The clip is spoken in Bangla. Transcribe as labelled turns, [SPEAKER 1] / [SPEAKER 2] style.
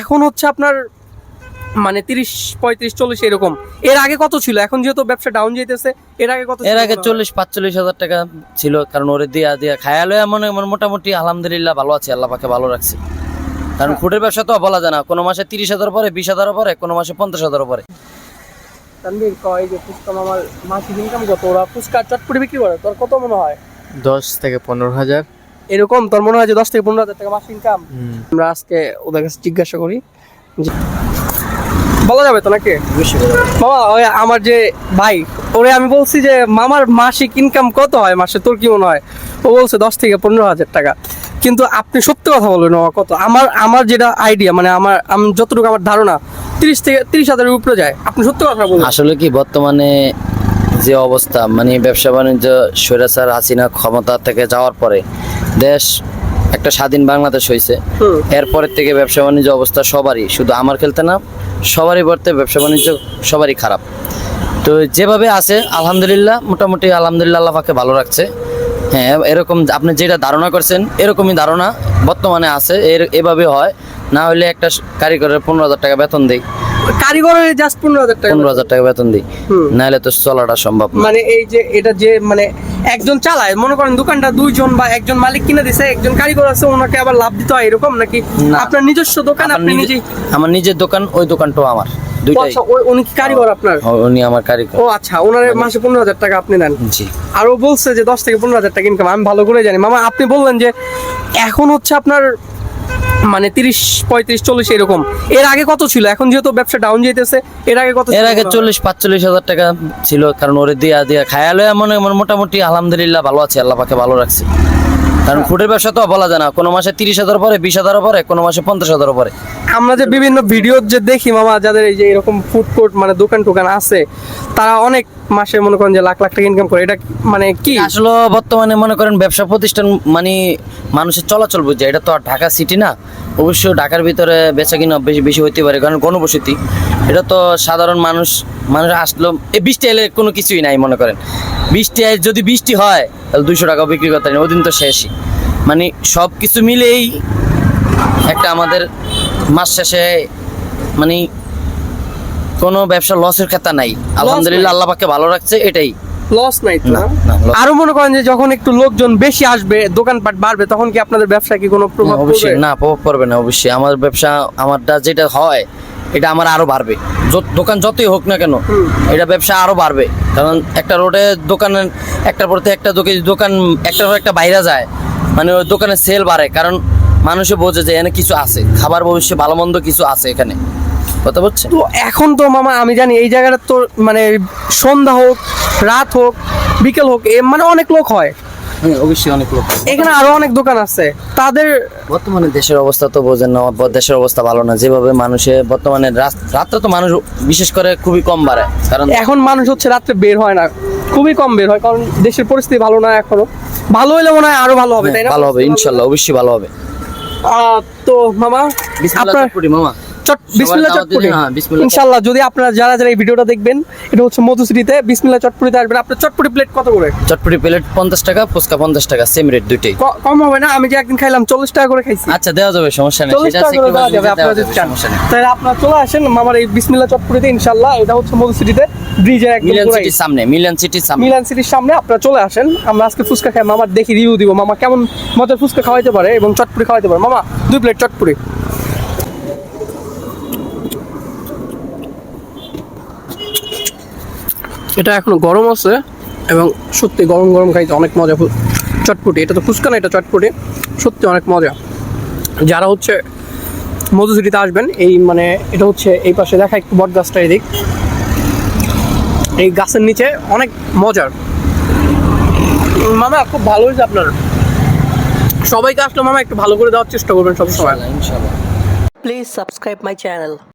[SPEAKER 1] এখন হচ্ছে আপনার মানে তিরিশ পঁয়ত্রিশ চল্লিশ এরকম। এর আগে কত ছিল? এখন যেহেতু ব্যবসা ডাউন যেতেছে এর আগে কত
[SPEAKER 2] এর আগে? চল্লিশ পাঁচচল্লিশ হাজার টাকা ছিল কারণ ওরে দিয়া দিয়া খায়ালো এমন এমন মোটামুটি আলহামদুলিল্লাহ ভালো আছে আল্লাহ পাকে ভালো রাখছে। কারণ ফুডের ব্যবসা তো বলা যায় না কোনো মাসে তিরিশ হাজার পরে বিশ হাজার পরে কোনো মাসে পঞ্চাশ হাজার পরে।
[SPEAKER 1] তানভীর কয় যে ফুচকা মামার মাসিক ইনকাম কত? ওরা ফুচকা চটপটি বিক্রি করে তোর কত মনে হয়?
[SPEAKER 3] দশ থেকে পনেরো হাজার।
[SPEAKER 1] এরকম তোর মনে হয় যে দশ থেকে পনেরো হাজার টাকা মাস ইনকাম আমরা আজকে ওদের কাছে জিজ্ঞাসা করি বলা যাবে তো নাকি? মামা ওই আমার যে ভাই ওরে আমি বলছি যে মামার মাসিক ইনকাম কত হয় মাসে? তোর কি মনে হয়? ও বলছে দশ থেকে পনেরো হাজার টাকা। কিন্তু আপনি সত্যি কথা বলবেন মামা কত? আমার আমার যেটা আইডিয়া মানে আমার আমি যতটুকু আমার ধারণা তিরিশ থেকে তিরিশ হাজারের উপরে যায়। আপনি সত্যি কথা বলবেন
[SPEAKER 2] আসলে কি বর্তমানে যে অবস্থা মানে ব্যবসা বাণিজ্য স্বৈরাচার হাসিনা ক্ষমতা থেকে যাওয়ার পরে দেশ একটা স্বাধীন বাংলাদেশ হয়েছে
[SPEAKER 1] হুম।
[SPEAKER 2] এরপরের থেকে ব্যবসা বাণিজ্য অবস্থা সবারই শুধু আমার খেলতে না সবারই বর্তে ব্যবসা বাণিজ্য সবারই খারাপ। তো যেভাবে আছে আলহামদুলিল্লাহ মোটামুটি আলহামদুলিল্লাহ আল্লাহ পাকে ভালো রাখছে। হ্যাঁ এরকম আপনি যেটা ধারণা করছেন এরকমই ধারণা বর্তমানে আছে এর এভাবে হয়। না হলে একটা কারিগরের পনেরো হাজার টাকা বেতন দেই।
[SPEAKER 1] কারিগরের জাস্ট পনেরো হাজার টাকা
[SPEAKER 2] পনেরো হাজার টাকা বেতন দিই। নাহলে তো চলাটা সম্ভব
[SPEAKER 1] মানে এই যে এটা যে মানে একজন চালায় মনে করেন দোকানটা দুইজন বা একজন মালিক কিনে দিছে একজন কারিগর আছে ওনাকে আবার লাভ দিতে হয় এরকম নাকি? আপনার নিজস্ব দোকান আপনি
[SPEAKER 2] নিজে-
[SPEAKER 1] নিজেই
[SPEAKER 2] আমার নিজের দোকান ওই দোকানটাও আমার দুইটাই।
[SPEAKER 1] আচ্ছা, উনি কি কারিগর আপনার?
[SPEAKER 2] উনি আমার কারিগর।
[SPEAKER 1] ও আচ্ছা ওনার মাসে পনেরো হাজার টাকা আপনি নেন
[SPEAKER 2] জি।
[SPEAKER 1] বলছে যে দশ থেকে পনেরো হাজার টাকা ইনকাম আমি ভালো করে জানি। মামা আপনি বললেন যে এখন হচ্ছে আপনার মানে তিরিশ, পঁয়ত্রিশ, চল্লিশ এরকম। এর আগে কত ছিল? এখন যেহেতু ব্যবসা ডাউন যেতেছে এর আগে কত
[SPEAKER 2] এর আগে চল্লিশ, পাঁচচল্লিশ হাজার টাকা ছিল, কারণ ওরে দিয়া দিয়া খায়ালে এমন মোটামুটি আলহামদুলিল্লাহ ভালো আছে, আল্লাহ পাকে ভালো রাখছে। কারণ ফুটের ব্যবসা তো বলা যায় না। কোনো মাসে তিরিশ হাজার পরে বিশ হাজার পরে কোনো মাসে পঞ্চাশ হাজার পরে।
[SPEAKER 1] আমরা যে বিভিন্ন ভিডিও যে দেখি মামা যাদের এই যে এরকম ফুড কোর্ট মানে দোকান টোকান আছে তারা অনেক মাসে মনে করেন যে লাখ লাখ টাকা ইনকাম করে। এটা মানে কি?
[SPEAKER 2] আসলে বর্তমানে মনে করেন ব্যবসা প্রতিষ্ঠান মানে মানুষের চলাচল বুঝে। এটা তো আর ঢাকা সিটি না। অবশ্য ঢাকার ভিতরে বেচা কিনা বেশি বেশি হইতে পারে কারণ গণবসতি। এটা তো সাধারণ মানুষ মানুষ আসলো এই বৃষ্টি এলে কোনো কিছুই নাই মনে করেন। বৃষ্টি যদি বৃষ্টি হয় তাহলে দুইশো টাকা বিক্রি করতে পারি ওদিন তো শেষই। মানে সব কিছু মিলেই একটা আমাদের মাস শেষে মানে কোনো ব্যবসা লসের খাতা নাই। আলহামদুলিল্লাহ আল্লাহ পাকে ভালো রাখছে এটাই।
[SPEAKER 1] লস নাই
[SPEAKER 2] না,
[SPEAKER 1] আরও মনে করেন যে যখন একটু লোকজন বেশি আসবে দোকানপাট বাড়বে তখন কি আপনাদের ব্যবসা কি কোনো প্রভাব
[SPEAKER 2] অবশ্যই। না প্রভাব পড়বে না অবশ্যই। আমার ব্যবসা আমারটা যেটা হয় এটা আমার আরও বাড়বে। দোকান যতই হোক না কেন এটা ব্যবসা আরও বাড়বে। কারণ একটা রোডে দোকানের একটার পর একটা দোকান দোকান একটার পর একটা বাইরে যায় মানে ওই দোকানের সেল বাড়ে। কারণ মানুষে বোঝে যে এখানে কিছু আছে খাবার ভবিষ্যৎ ভালো মন্দ কিছু আছে এখানে। কথা বলছে?
[SPEAKER 1] তো এখন তো মামা আমি জানি এই জায়গাটা তো মানে সন্ধ্যা হোক রাত হোক বিকেল হোক এ মানে অনেক লোক হয়।
[SPEAKER 2] হ্যাঁ অবশ্যই অনেক লোক
[SPEAKER 1] এখানে আরও অনেক দোকান আছে। তাদের
[SPEAKER 2] বর্তমানে দেশের অবস্থা তো বোঝেন না দেশের অবস্থা ভালো না। যেভাবে মানুষে বর্তমানে রাত্রে তো মানুষ বিশেষ করে খুবই কম বাড়ে কারণ
[SPEAKER 1] এখন মানুষ হচ্ছে রাত্রে বের হয় না খুবই কম বের হয় কারণ দেশের পরিস্থিতি ভালো না এখনও। ভালো হলে মনে হয় আরও ভালো হবে তাই না?
[SPEAKER 2] হ্যাঁ, ভালো হবে ইনশাল্লাহ অবশ্যই ভালো হবে।
[SPEAKER 1] আহ, তো মামা আপনার
[SPEAKER 2] মামা।
[SPEAKER 1] চট
[SPEAKER 2] হ্যাঁ,
[SPEAKER 1] ইনশাআল্লাহ যদি আপনারা যারা যারা এই ভিডিওটা দেখবেন এটা হচ্ছে মধুশ্রীতে বিসমিল্লাহ চটপটিতে আসবেন। আপনার চটপটি প্লেট কত করে?
[SPEAKER 2] চটপটি প্লেট পঞ্চাশ টাকা ফুচকা পঞ্চাশ টাকা সেম রেট দুইটাই।
[SPEAKER 1] কম হবে না আমি যে একদিন খাইলাম চল্লিশ টাকা করে খাইছি।
[SPEAKER 2] আচ্ছা দেওয়া যাবে সমস্যা নেই
[SPEAKER 1] চল্লিশ টাকা করে দেওয়া যাবে আপনারা যদি চান। তাহলে আপনারা চলে আসেন মামার এই বিসমিল্লাহ চটপটিতে ইনশাআল্লাহ এটা হচ্ছে মধুশ্রীতে ব্রিজের একদম পুরাই।
[SPEAKER 2] সিটির সামনে মিলিয়ন সিটির সামনে।
[SPEAKER 1] মিলান সিটির সামনে আপনারা চলে আসেন আমরা আজকে ফুচকা খাই মামার দেখি রিভিউ দিব। মামা কেমন মজার ফুচকা খাওয়াইতে পারে এবং চটপুরি খাওয়াইতে পারে। মামা দুই প্লেট চটপুরি এটা এখনও গরম আছে এবং সত্যি গরম গরম খাইতে অনেক মজা, চটপটি। এটা তো ফুচকা না, এটা চটপুটি। সত্যি অনেক মজা। যারা হচ্ছে মধুসিটিতে আসবেন, এই মানে এটা হচ্ছে এই পাশে দেখা একটু বট গাছটা এদিক। এই গাছের নিচে অনেক মজার। মামা, খুব ভালো হয়েছে আপনার। সবাইকে আসলে মামা একটু ভালো করে দেওয়ার চেষ্টা করবেন সবসময়।
[SPEAKER 4] Please subscribe my channel.